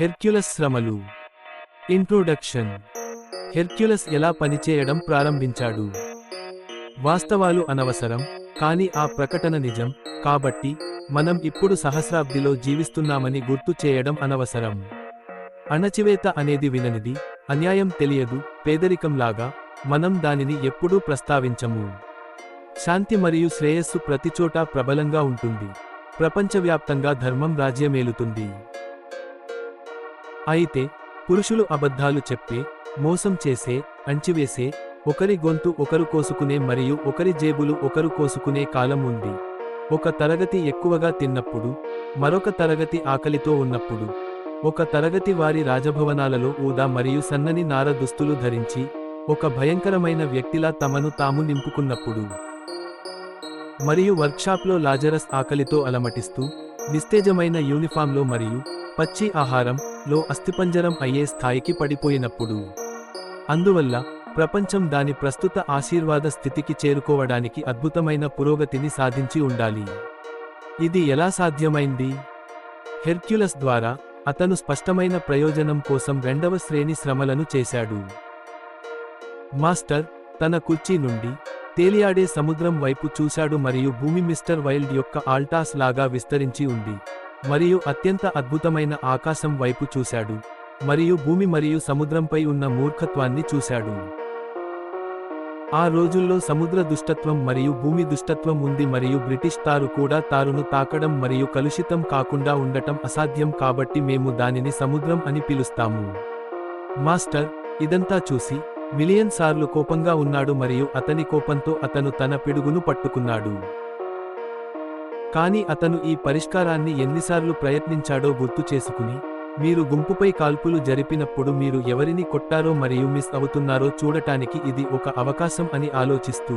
Hercules శ్రమలు. Introduction Hercules ఎలా పనిచేయడం ప్రారంభించాడు? వాస్తవాలు అనవసరం కానీ ఆ ప్రకటన నిజం కాబట్టి మనం ఇప్పుడు సహస్రాబ్దిలో జీవిస్తున్నామని గుర్తు చేయడం అనవసరం. అణచివేత అనేది విననిది అన్యాయం తెలియదు పేదరికంలాగా మనం దానిని ఎప్పుడూ ప్రస్తావించము. శాంతి మరియు శ్రేయస్సు ప్రతిచోటా ప్రబలంగా ఉంటుంది. ప్రపంచవ్యాప్తంగా ధర్మం రాజ్యమేలుతుంది. అయితే పురుషులు అబద్ధాలు చెప్పే మోసం చేసే అంచివేసే ఒకరి గొంతు ఒకరు కోసుకునే మరియు ఒకరి జేబులు ఒకరు కోసుకునే కాలం ఉంది. ఒక తరగతి ఎక్కువగా తిన్నప్పుడు మరొక తరగతి ఆకలితో ఉన్నప్పుడు ఒక తరగతి వారి రాజభవనాలలో ఊదా మరియు సన్నని నార దుస్తులు ధరించి ఒక భయంకరమైన వ్యక్తిలా తమను తాము నింపుకున్నప్పుడు మరియు వర్క్షాప్లో లాజరస్ ఆకలితో అలమటిస్తూ నిస్తేజమైన యూనిఫామ్లో మరియు పచ్చి ఆహారం లో అస్థిపంజరం అయ్యే స్థాయికి పడిపోయినప్పుడు. అందువల్ల ప్రపంచం దాని ప్రస్తుత ఆశీర్వాద స్థితికి చేరుకోవడానికి అద్భుతమైన పురోగతిని సాధించి ఉండాలి. ఇది ఎలా సాధ్యమైంది? హెర్క్యులస్ ద్వారా అతను స్పష్టమైన ప్రయోజనం కోసం రెండవ శ్రేణి శ్రమలను చేశాడు. మాస్టర్ తన కుర్చీ నుండి తేలియాడే సముద్రం వైపు చూశాడు మరియు భూమి మిస్టర్ వైల్డ్ యొక్క ఆల్టాస్ లాగా విస్తరించి ఉంది. మరియు అత్యంత అద్భుతమైన ఆకాశం వైపు చూశాడు. మరియు భూమి మరియు సముద్రంపై ఉన్న మూర్ఖత్వాన్ని చూశాడు. ఆ రోజుల్లో సముద్ర దుష్టత్వం మరియు భూమి దుష్టత్వం ఉంది మరియు బ్రిటిష్ తారు కూడా తారును తాకడం మరియు కలుషితం కాకుండా ఉండటం అసాధ్యం కాబట్టి మేము దానిని సముద్రం అని పిలుస్తాము. మాస్టర్ ఇదంతా చూసి మిలియన్ సార్లు కోపంగా ఉన్నాడు మరియు అతని కోపంతో అతను తన పిడుగును పట్టుకున్నాడు. కానీ అతను ఈ పరిష్కారాన్ని ఎన్నిసార్లు ప్రయత్నించాడో గుర్తు చేసుకుని మీరు గుంపుపై కాల్పులు జరిపినప్పుడు మీరు ఎవరిని కొట్టారో మరియు మిస్ అవుతున్నారో చూడటానికి ఇది ఒక అవకాశం అని ఆలోచిస్తూ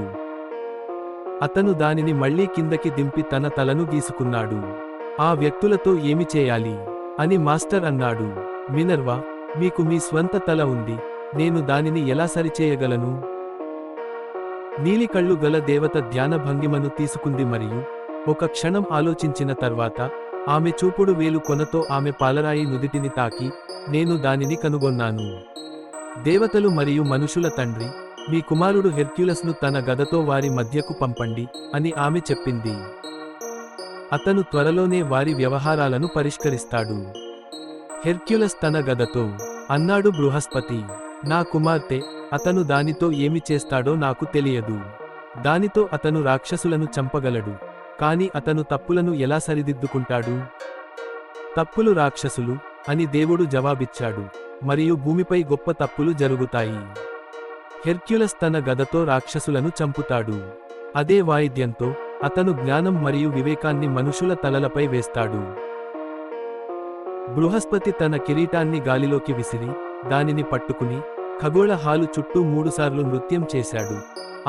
అతను దానిని మళ్ళీ కిందకి దింపి తన తలను గీసుకున్నాడు. ఆ వ్యక్తులతో ఏమి చేయాలి? అని మాస్టర్ అన్నాడు. మినర్వా మీకు మీ స్వంత తల ఉంది నేను దానిని ఎలా సరిచేయగలను? నీలికళ్ళు గల దేవత ధ్యాన భంగిమను తీసుకుంది మరియు ఒక క్షణం ఆలోచించిన తర్వాత ఆమె చూపుడు వేలు కొనతో ఆమె పాలరాయి నుదిటిని తాకి నేను దానిని కనుగొన్నాను. దేవతలు మరియు మనుషుల తండ్రి మీ కుమారుడు హెర్క్యులస్ను తన గదతో వారి మధ్యకు పంపండి అని ఆమె చెప్పింది. అతను త్వరలోనే వారి వ్యవహారాలను పరిష్కరిస్తాడు. హెర్క్యులస్ తన గదతో అన్నాడు బృహస్పతి నా కుమార్తె అతను దానితో ఏమి చేస్తాడో నాకు తెలియదు. దానితో అతను రాక్షసులను చంపగలడు. కాని అతను తప్పులను ఎలా సరిదిద్దుకుంటాడు? తప్పులు రాక్షసులు అని దేవుడు జవాబిచ్చాడు. మరియు భూమిపై గొప్ప తప్పులు జరుగుతాయి. హెర్క్యులస్ తన గదతో రాక్షసులను చంపుతాడు. అదే వాయిద్యంతో అతను జ్ఞానం మరియు వివేకాన్ని మనుషుల తలలపై వేస్తాడు. బృహస్పతి తన కిరీటాన్ని గాలిలోకి విసిరి దానిని పట్టుకుని ఖగోళ హాలు చుట్టూ మూడుసార్లు నృత్యం చేశాడు.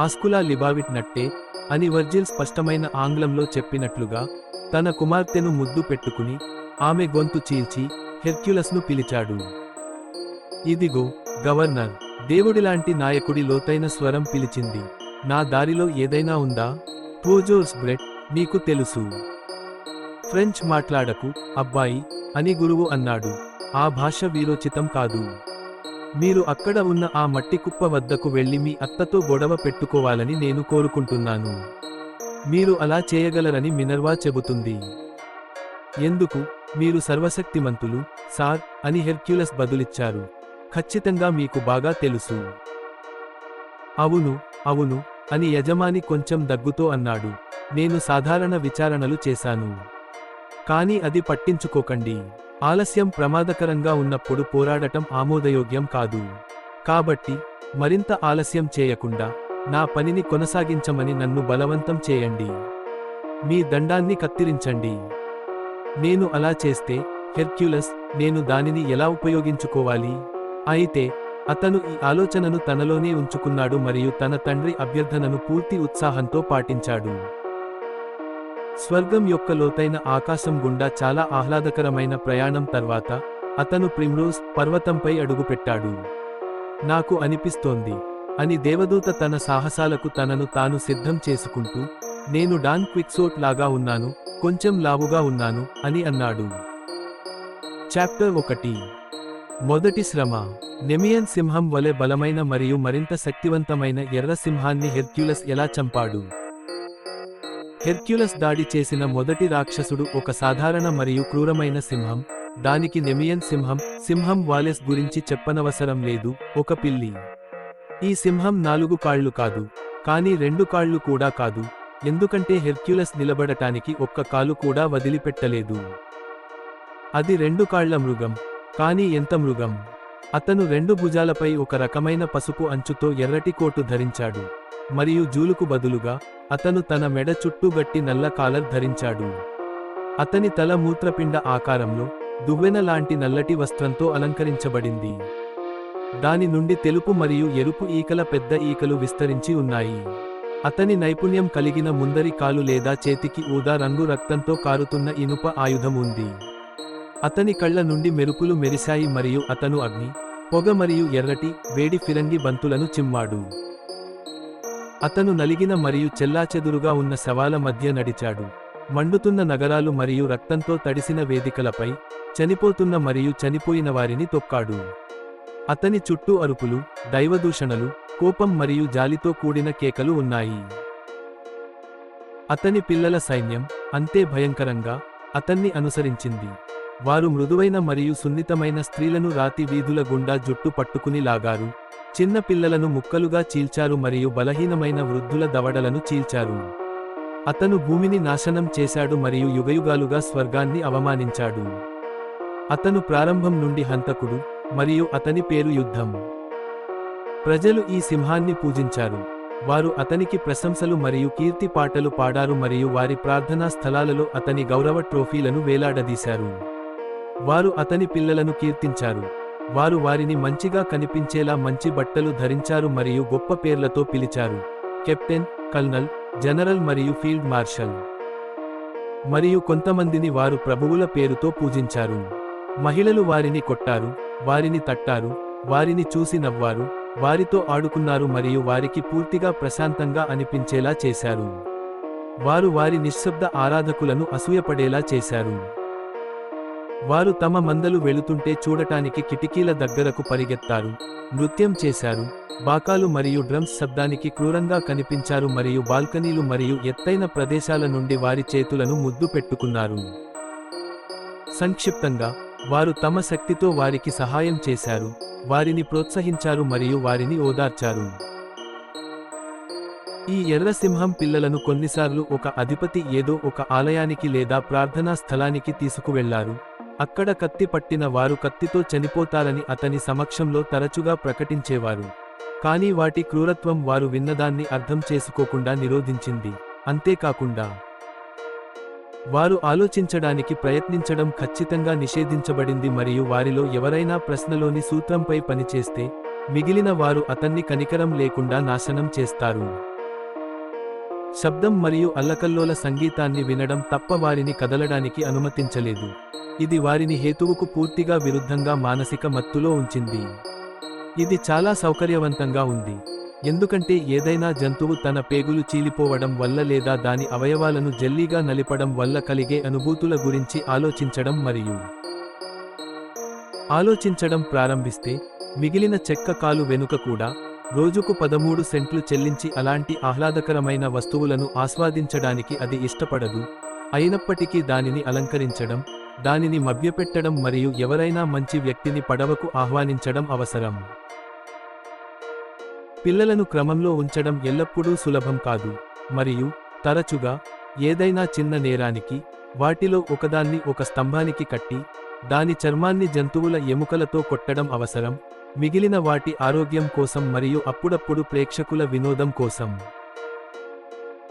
ఆస్కులా లిబావిట్ నట్టే అని వర్జిల్ స్పష్టమైన ఆంగ్లంలో చెప్పినట్లుగా తన కుమార్తెను ముద్దు పెట్టుకుని ఆమె గొంతు చీల్చి హెర్క్యులస్ను పిలిచాడు. ఇదిగో గవర్నర్ దేవుడిలాంటి నాయకుడి లోతైన స్వరం పిలిచింది. నా దారిలో ఏదైనా ఉందా? పోజోర్స్ బ్రెడ్ నీకు తెలుసు. ఫ్రెంచ్ మాట్లాడకు అబ్బాయి అని గురువు అన్నాడు. ఆ భాష వీరోచితం కాదు. మీరు అక్కడ ఉన్న ఆ మట్టి కుప్ప వద్దకు వెళ్ళి మీ అత్తతో గొడవ పెట్టుకోవాలని నేను కోరుకుంటున్నాను. మీరు అలా చేయగలరని మినర్వా చెబుతుంది. ఎందుకు? మీరు సర్వశక్తిమంతులు సార్ అని హెర్క్యులస్ బదులిచ్చారు. ఖచ్చితంగా మీకు బాగా తెలుసు. అవును అవును అని యజమాని కొంచెం దగ్గుతో అన్నాడు. నేను సాధారణ విచారణలు చేశాను. కానీ అది పట్టించుకోకండి. ఆలస్యం ప్రమాదకరంగా ఉన్నప్పుడు పోరాడటం ఆమోదయోగ్యం కాదు. కాబట్టి మరింత ఆలస్యం చేయకుండా నా పనిని కొనసాగించమని నన్ను బలవంతం చేయండి. మీ దండాన్ని కత్తిరించండి. నేను అలా చేస్తే హెర్క్యులస్ నేను దానిని ఎలా ఉపయోగించుకోవాలి? అయితే అతను ఈ ఆలోచనను తనలోనే ఉంచుకున్నాడు మరియు తన తండ్రి అభ్యర్థనను పూర్తి ఉత్సాహంతో పాటించాడు. స్వర్గం యొక్క లోతైన ఆకాశం గుండా చాలా ఆహ్లాదకరమైన ప్రయాణం తర్వాత అతను ప్రిమ్రోజ్ పర్వతంపై అడుగుపెట్టాడు. నాకు అనిపిస్తోంది అని దేవదూత తన సాహసాలకు తనను తాను సిద్ధం చేసుకుంటూ నేను డాన్ క్విక్సోట్ లాగా ఉన్నాను కొంచెం లావుగా ఉన్నాను అని అన్నాడు. చాప్టర్ ఒకటి. మొదటి శ్రమ. నెమియన్ సింహం వలె బలమైన మరియు మరింత శక్తివంతమైన ఎర్ర సింహాన్ని హెర్క్యులస్ ఎలా చంపాడు? హెర్క్యులస్ దాడి చేసిన మొదటి రాక్షసుడు ఒక సాధారణ మరియు క్రూరమైన సింహం దానికి నెమియన్ సింహం సింహం వాలెస్ గురించి చెప్పనవసరం లేదు ఒక పిల్లి. ఈ సింహం నాలుగు కాళ్ళు కాదు కానీ రెండు కాళ్ళు కూడా కాదు ఎందుకంటే హెర్క్యులస్ నిలబడటానికి ఒక్క కాలు కూడా వదిలిపెట్టలేదు. అది రెండు కాళ్ళ మృగం కానీ ఎంత మృగం? అతను రెండు భుజాలపై ఒక రకమైన పసుపు అంచుతో ఎర్రటి కోటు ధరించాడు. మరియు జూలుకు బదులుగా అతను తన మెడ చుట్టూ గట్టి నల్ల కాలర్ ధరించాడు. అతని తల మూత్రపిండ ఆకారంలో దువ్వెన లాంటి నల్లటి వస్త్రంతో అలంకరించబడింది. దాని నుండి తెలుపు మరియు ఎరుపు ఈకల పెద్ద ఈకలు విస్తరించి ఉన్నాయి. అతని నైపుణ్యం కలిగిన ముందరి కాలు లేదా చేతికి ఊదా రంగు రక్తంతో కారుతున్న ఇనుప ఆయుధం ఉంది. అతని కళ్ళ నుండి మెరుపులు మెరిశాయి మరియు అతను అగ్ని పొగ మరియు ఎర్రటి వేడి ఫిరంగి బంతులను చిమ్మాడు. అతను నలిగిన మరియు చెల్లాచెదురుగా ఉన్న శవాల మధ్య నడిచాడు. మండుతున్న నగరాలు మరియు రక్తంతో తడిసిన వేదికలపై చనిపోతున్న మరియు చనిపోయిన వారిని తొక్కాడు. అతని చుట్టూ అరుపులు దైవదూషణలు కోపం మరియు జాలితో కూడిన కేకలు ఉన్నాయి. అతని పిల్లల సైన్యం అంతే భయంకరంగా అతన్ని అనుసరించింది. వారు మృదువైన మరియు సున్నితమైన స్త్రీలను రాతి వీధుల గుండా జుట్టు పట్టుకుని లాగారు చిన్న పిల్లలను ముక్కలుగా చీల్చారు మరియు బలహీనమైన వృద్ధుల దవడలను చీల్చారు. అతను భూమిని నాశనం చేశాడు మరియు యుగయుగాలుగా స్వర్గాన్ని అవమానించాడు. అతను ప్రారంభం నుండి హంతకుడు మరియు అతని పేరు యుద్ధం. ప్రజలు ఈ సింహాన్ని పూజించారు. వారు అతనికి ప్రశంసలు మరియు కీర్తి పాటలు పాడారు మరియు వారి ప్రార్థనా స్థలాలలో అతని గౌరవ ట్రోఫీలను వేలాడదీశారు. వారు అతని పిల్లలను కీర్తించారు. వారు వారిని మంచిగా కనిపించేలా మంచి బట్టలు ధరించారు మరియు గొప్ప పేర్లతో పిలిచారు. కెప్టెన్ కల్నల్ జనరల్ మరియు ఫీల్డ్ మార్షల్. మరియు కొంతమందిని వారు ప్రభువుల పేరుతో పూజించారు. మహిళలు వారిని కొట్టారు వారిని తట్టారు వారిని చూసి నవ్వారు వారితో ఆడుకున్నారు మరియు వారికి పూర్తిగా ప్రశాంతంగా అనిపించేలా చేశారు. వారు వారి నిశ్శబ్ద ఆరాధకులను అసూయపడేలా చేశారు. వారు తమ మందలు వెళుతుంటే చూడటానికి కిటికీల దగ్గరకు పరిగెత్తారు. నృత్యం చేశారు. బాకాలు మరియు డ్రమ్స్ శబ్దానికి క్రూరంగా కనిపించారు మరియు బాల్కనీలు మరియు ఎత్తైన ప్రదేశాల నుండి వారి చేతులను ముద్దు పెట్టుకున్నారు. సంక్షిప్తంగా వారు తమ శక్తితో వారికి సహాయం చేశారు. వారిని ప్రోత్సహించారు మరియు వారిని ఓదార్చారు. ఈ ఎర్ర సింహం పిల్లలను కొన్నిసార్లు ఒక అధిపతి ఏదో ఒక ఆలయానికి లేదా ప్రార్థనా స్థలానికి తీసుకువెళ్ళారు. అక్కడ కత్తి పట్టిన వారు కత్తితో చనిపోతారని అతని సమక్షంలో తరచుగా ప్రకటించేవారు. కానీ వాటి క్రూరత్వం వారు విన్నదాన్ని అర్థం చేసుకోకుండా నిరోధించింది. అంతేకాకుండా వారు ఆలోచించడానికి ప్రయత్నించడం ఖచ్చితంగా నిషేధించబడింది మరియు వారిలో ఎవరైనా ప్రశ్నలోని సూత్రంపై పనిచేస్తే మిగిలిన వారు అతన్ని కనికరం లేకుండా నాశనం చేస్తారు. శబ్దం మరియు అల్లకల్లోల సంగీతాన్ని వినడం తప్ప వారిని కదలడానికి అనుమతించలేదు. ఇది వారిని హేతువుకు పూర్తిగా విరుద్ధంగా మానసిక మత్తులో ఉంచింది. ఇది చాలా సౌకర్యవంతంగా ఉంది. ఎందుకంటే ఏదైనా జంతువు తన పేగులు చీలిపోవడం వల్ల లేదా దాని అవయవాలను జల్లీగా నలిపడం వల్ల కలిగే అనుభూతుల గురించి ఆలోచించడం మరియు ఆలోచించడం ప్రారంభిస్తే మిగిలిన చెక్క కాలు వెనుక కూడా రోజుకు పదమూడు సెంట్లు చెల్లించి అలాంటి ఆహ్లాదకరమైన వస్తువులను ఆస్వాదించడానికి అది ఇష్టపడదు. అయినప్పటికీ దానిని అలంకరించడం దానిని మభ్యపెట్టడం మరియు ఎవరైనా మంచి వ్యక్తిని పడవకు ఆహ్వానించడం అవసరం. పిల్లలను క్రమంలో ఉంచడం ఎల్లప్పుడూ సులభం కాదు. మరియు తరచుగా ఏదైనా చిన్న నేరానికి వాటిలో ఒకదాన్ని ఒక స్తంభానికి కట్టి దాని చర్మాన్ని జంతువుల ఎముకలతో కొట్టడం అవసరం. మిగిలిన వాటి ఆరోగ్యం కోసం మరియు అప్పుడప్పుడు ప్రేక్షకుల వినోదం కోసం.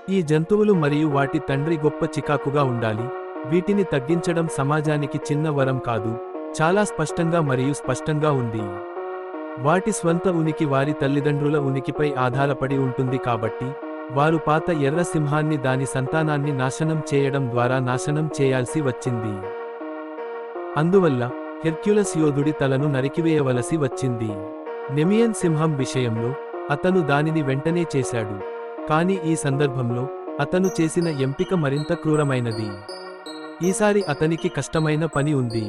ఈ జంతువులు మరియు వాటి తండ్రి గొప్ప చికాకుగా ఉండాలి. వీటిని తగ్గించడం సమాజానికి చిన్న వరం కాదు. చాలా స్పష్టంగా మరియు స్పష్టంగా ఉంది. వాటి స్వంత ఉనికి వారి తల్లిదండ్రుల ఉనికిపై ఆధారపడి ఉంటుంది కాబట్టి వారు పాత ఎర్ర సింహాన్ని దాని సంతానాన్ని నాశనం చేయడం ద్వారా నాశనం చేయాల్సి వచ్చింది. అందువల్ల హెర్క్యులస్ యోధుడి తలను నరికివేయవలసి వచ్చింది. నెమియన్ సింహం విషయంలో అతను దానిని వెంటనే చేశాడు. కాని ఈ సందర్భంలో అతను చేసిన ఎంపిక మరింత క్రూరమైనది. ఈసారి అతనికి కష్టమైన పని ఉంది.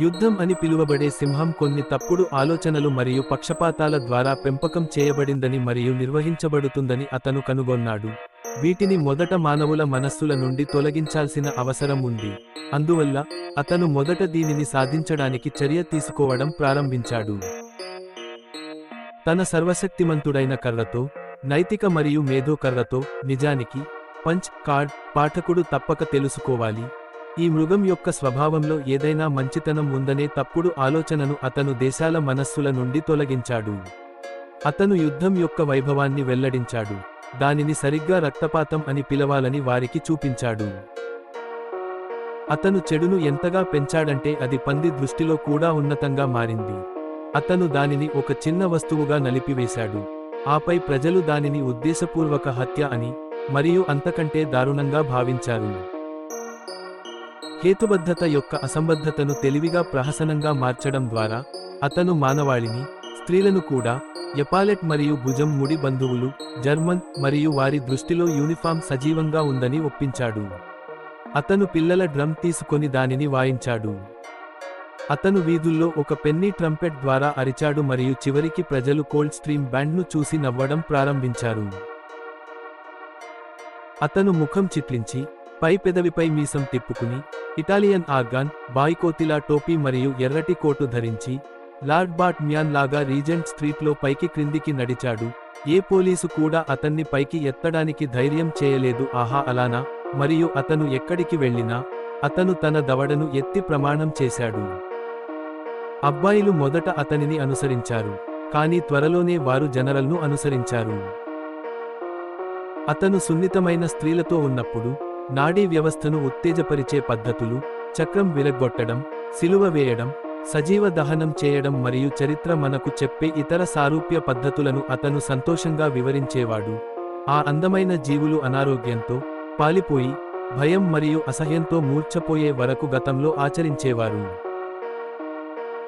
యుద్ధం అని పిలువబడే సింహం కొన్ని తప్పుడు ఆలోచనలు మరియు పక్షపాతాల ద్వారా పెంపకం చేయబడిందని మరియు నిర్వహించబడుతుందని అతను కనుగొన్నాడు. వీటిని మొదట మానవుల మనస్సుల నుండి తొలగించాల్సిన అవసరం ఉంది. అందువల్ల అతను మొదట దీనిని సాధించడానికి చర్య తీసుకోవడం ప్రారంభించాడు. తన సర్వశక్తిమంతుడైన కర్రతో నైతిక మరియు మేధో కర్రతో నిజానికి పంచ్ కార్డ్ పాఠకుడు తప్పక తెలుసుకోవాలి. ఈ మృగం యొక్క స్వభావంలో ఏదైనా మంచితనం ఉందనే తప్పుడు ఆలోచనను అతను దేశాల మనస్సుల నుండి తొలగించాడు. అతను యుద్ధం యొక్క వైభవాన్ని వెల్లడించాడు. దానిని సరిగ్గా రక్తపాతం అని పిలవాలని వారికి చూపించాడు. అతను చెడును ఎంతగా పెంచాడంటే అది పంది దృష్టిలో కూడా ఉన్నతంగా మారింది. అతను దానిని ఒక చిన్న వస్తువుగా నలిపివేశాడు. ఆపై ప్రజలు దానిని ఉద్దేశపూర్వక హత్య అని మరియు అంతకంటే దారుణంగా భావించారు. హేతుబద్ధత యొక్క అసంబద్ధతను తెలివిగా ప్రహసనంగా మార్చడం ద్వారా అతను మానవాళిని స్త్రీలను కూడా ఎపాలెట్ మరియు భుజం ముడి బంధువులు జర్మన్ మరియు వారి దృష్టిలో యూనిఫామ్ సజీవంగా ఉందని ఒప్పించాడు. అతను పిల్లల డ్రమ్ తీసుకొని దానిని వాయించాడు. అతను వీధుల్లో ఒక పెన్నీ ట్రంపెట్ ద్వారా అరిచాడు మరియు చివరికి ప్రజలు కోల్డ్ స్ట్రీమ్ బ్యాండ్ను చూసి నవ్వడం ప్రారంభించారు. అతను ముఖం చిట్లించి పై పెదవిపై మీసం తిప్పుకుని ఇటాలియన్ ఆర్గాన్ బాయ్కోతిలా టోపీ మరియు ఎర్రటి కోటు ధరించి లార్డ్ బాట్ మ్యాన్ లాగా రీజెంట్ స్ట్రీట్లో పైకి క్రిందికి నడిచాడు. ఏ పోలీసు కూడా అతన్ని పైకి ఎత్తడానికి ధైర్యం చేయలేదు. ఆహా అలానా? మరియు అతను ఎక్కడికి వెళ్ళినా అతను తన దవడను ఎత్తి ప్రమాణం చేశాడు. అబ్బాయిలు మొదట అతనిని అనుసరించారు. కానీ త్వరలోనే వారు జనరల్ను అనుసరించారు. అతను సున్నితమైన స్త్రీలతో ఉన్నప్పుడు నాడీ వ్యవస్థను ఉత్తేజపరిచే పద్ధతులు చక్రం విరగ్గొట్టడం సిలువ వేయడం సజీవ దహనం చేయడం మరియు చరిత్ర మనకు చెప్పే ఇతర సారూప్య పద్ధతులను అతను సంతోషంగా వివరించేవాడు. ఆ అందమైన జీవులు అనారోగ్యంతో పాలిపోయి భయం మరియు అసహ్యంతో మూర్ఛపోయే వరకు గతంలో ఆచరించేవారు.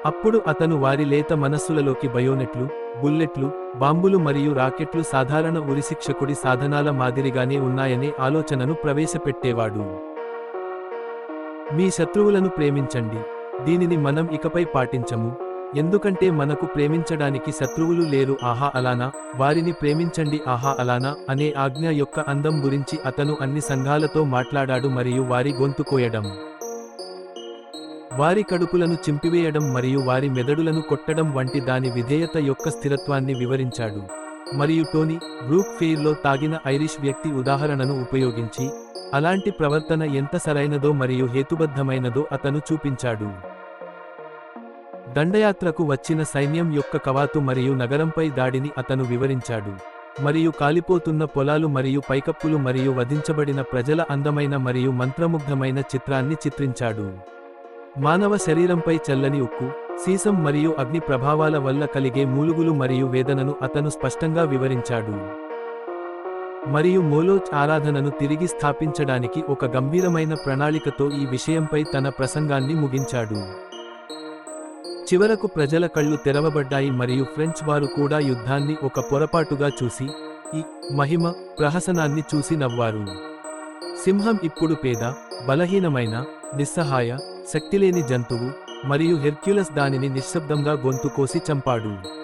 అప్పుడు అతను వారి లేత మనస్సులలోకి బయోనెట్లు బుల్లెట్లు బాంబులు మరియు రాకెట్లు సాధారణ ఉరిశిక్షకుడి సాధనాల మాదిరిగానే ఉన్నాయనే ఆలోచనను ప్రవేశపెట్టేవాడు. మీ శత్రువులను ప్రేమించండి. దీనిని మనం ఇకపై పాటించము. ఎందుకంటే మనకు ప్రేమించడానికి శత్రువులు లేరు. ఆహా అలానా? వారిని ప్రేమించండి. ఆహా అలానా? అనే ఆజ్ఞ యొక్క అందం గురించి అతను అన్ని సంఘాలతో మాట్లాడాడు మరియు వారి గొంతు కోయడం. వారి కడుపులను చింపివేయడం మరియు వారి మెదడులను కొట్టడం వంటి దాని విధేయత యొక్క స్థిరత్వాన్ని వివరించాడు. మరియు టోనీ బ్రూక్ ఫెయిర్లో తాగిన ఐరిష్ వ్యక్తి ఉదాహరణను ఉపయోగించి అలాంటి ప్రవర్తన ఎంత సరైనదో మరియు హేతుబద్ధమైనదో అతను చూపించాడు. దండయాత్రకు వచ్చిన సైన్యం యొక్క కవాతు మరియు నగరంపై దాడిని అతను వివరించాడు. మరియు కాలిపోతున్న పొలాలు మరియు పైకప్పులు మరియు వధించబడిన ప్రజల అందమైన మరియు మంత్రముగ్ధమైన చిత్రాన్ని చిత్రించాడు. మానవ శరీరంపై చల్లని ఉక్కు సీసం మరియు అగ్ని ప్రభావాల వల్ల కలిగే మూలుగులు మరియు వేదనను అతను స్పష్టంగా వివరించాడు. మరియు మోలోచ్ ఆరాధనను తిరిగి స్థాపించడానికి ఒక గంభీరమైన ప్రణాళికతో ఈ విషయంపై తన ప్రసంగాన్ని ముగించాడు. చివరకు ప్రజల కళ్ళు తెరవబడ్డాయి మరియు ఫ్రెంచ్ వారు కూడా యుద్ధాన్ని ఒక పొరపాటుగా చూసి ఈ మహిమ ప్రహసనాన్ని చూసి నవ్వారు. సింహం ఇప్పుడు పేద బలహీనమైన నిస్సహాయ శక్తిలేని జంతువు మరియు హెర్క్యులస్ దానిని నిశ్శబ్దంగా గొంతు కోసి చంపాడు.